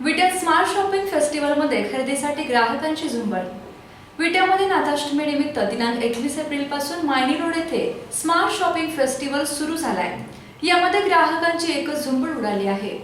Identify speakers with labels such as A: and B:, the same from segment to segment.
A: विट्यात smart shopping फेस्टिवलमध्ये खरेदीसाठी ग्राहकांची झुंबड. विट्यामध्ये नाथाष्टमी निमित्त दिनांक एकवीस एप्रिलपासून मायनी रोड येथे स्मार्ट शॉपिंग फेस्टिवल सुरू झालाय. यामध्ये ग्राहकांची एकच झुंबड उडाली आहे.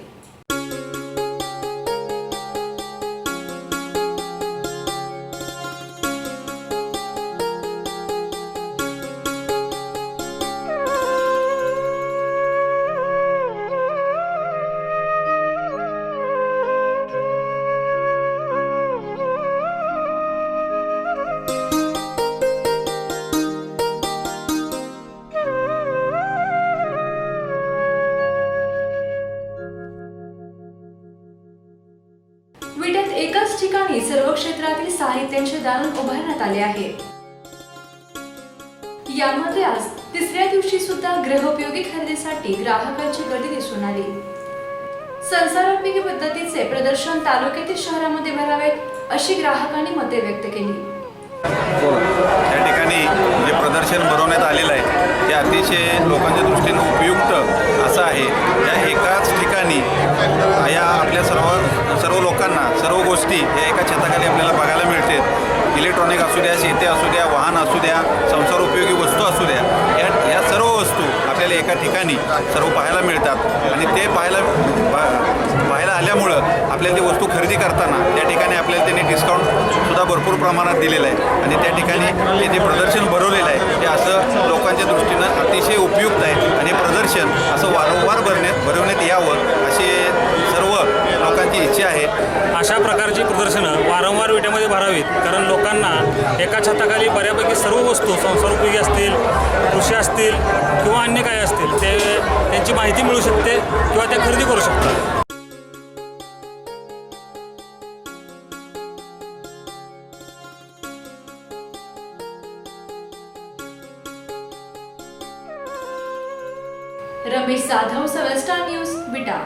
A: ठिकाणी सर्व क्षेत्रातील साहित्यांचे दालन उभारण्यात आले आहे. यामध्ये आज तिसऱ्या दिवशी सुद्धा गृहोपयोगी खरेदीसाठी ग्राहकांची गर्दी दिसून आली. संसारोपयोगी पद्धतीचे प्रदर्शन तालुक्यातील शहरामध्ये भरावेत अशी ग्राहकांनी मते व्यक्त केली.
B: हो, या ठिकाणी जे प्रदर्शन भरवण्यात आलेलं आहे ते अतिशय लोकांच्या दृष्टीने उपयुक्त असं आहे. त्या एकाच ठिकाणी या आपल्या सर्व सर्व लोकांना सर्व गोष्टी या एका छताखाली आपल्याला बघायला मिळते इलेक्ट्रॉनिक असू द्या शेती असू द्या वाहन असू द्या संसार उपयोगी वस्तू असू द्या या या सर्व वस्तू आपल्याला एका ठिकाणी सर्व पाहायला मिळतात. आणि ते पाहायला पाहायला आल्यामुळं आपल्याला ती वस्तू खरेदी करताना त्या ठिकाणी आपल्याला त्यांनी डिस्काउंट सुद्धा भरपूर प्रमाणात दिलेलं आहे. आणि त्या ठिकाणी हे जे प्रदर्शन भरवलेलं आहे ते असं लोकांच्या दृष्टीनं अतिशय उपयुक्त आहे. आणि हे प्रदर्शन असं वारंवार भरण्यात भरवण्यात यावं असे सर्व लोकांची इच्छा आहे
C: अशा प्रकारची प्रदर्शनं वारंवार विट्यामध्ये भरावीत. कारण लोकांना एका छताखाली बऱ्यापैकी सर्व वस्तू संसारोपयोगी असतील कृषी असतील किंवा अन्य काय असतील ते त्यांची माहिती मिळू शकते किंवा त्या खरेदी करू शकतात.
A: रमेश जाधव सवेस्टा न्यूज विटा.